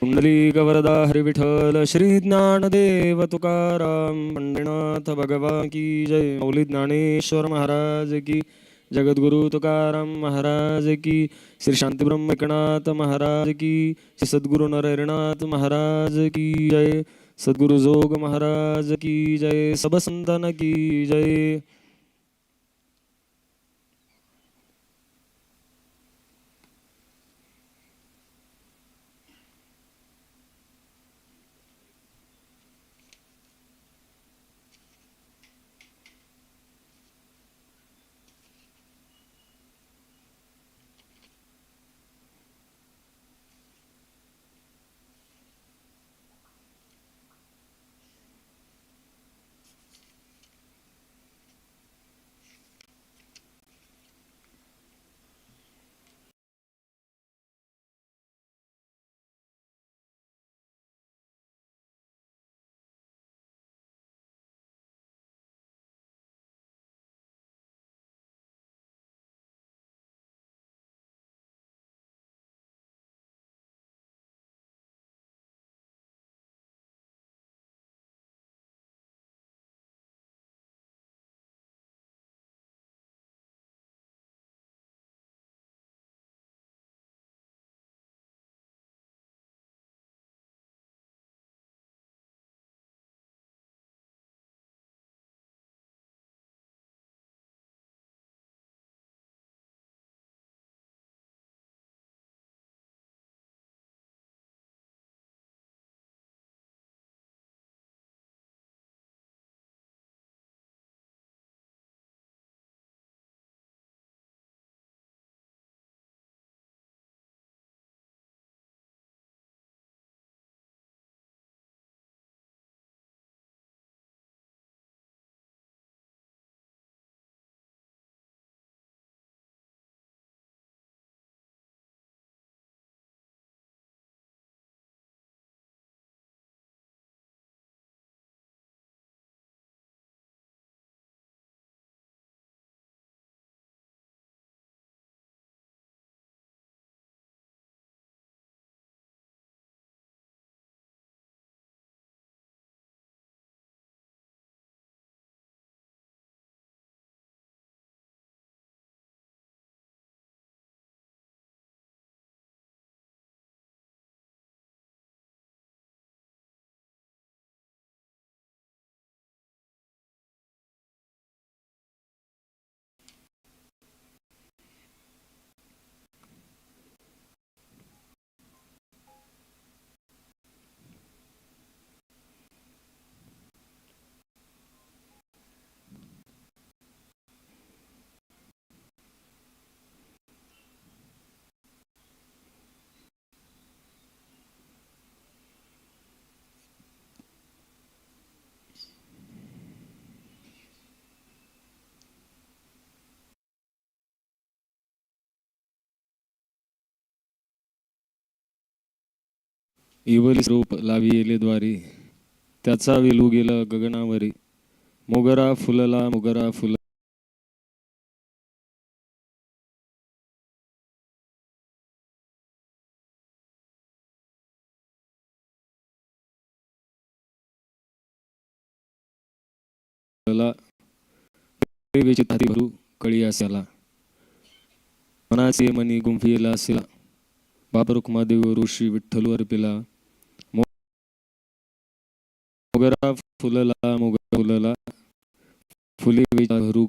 कुंडली गवरदा हरिविठल श्री ज्ञानदेव तुकाराम पंढरीनाथ भगवान की जय। मौली ज्ञानेश्वर महाराज की जगद्गुरु तुकाराम महाराज की श्री शांती ब्रह्म एकनाथ महाराज की श्री सद्गुरु नरहरिनाथ महाराज की जय। सद्गुरु जोग महाराज की जय। सब संतन की जय। इवली रूप लाविले द्वारी त्याचा वेलू गेला गगनावरी. मोगरा फुलला मोगरा फुल फुलला हाती भरू कळी असाला मनाचे मनी गुंफिला सिला बाप रुक्मादेव ऋषी विठ्ठल अर्पिला. मोगरा फुलला मोगरा फुलला. फुले वेचा भरू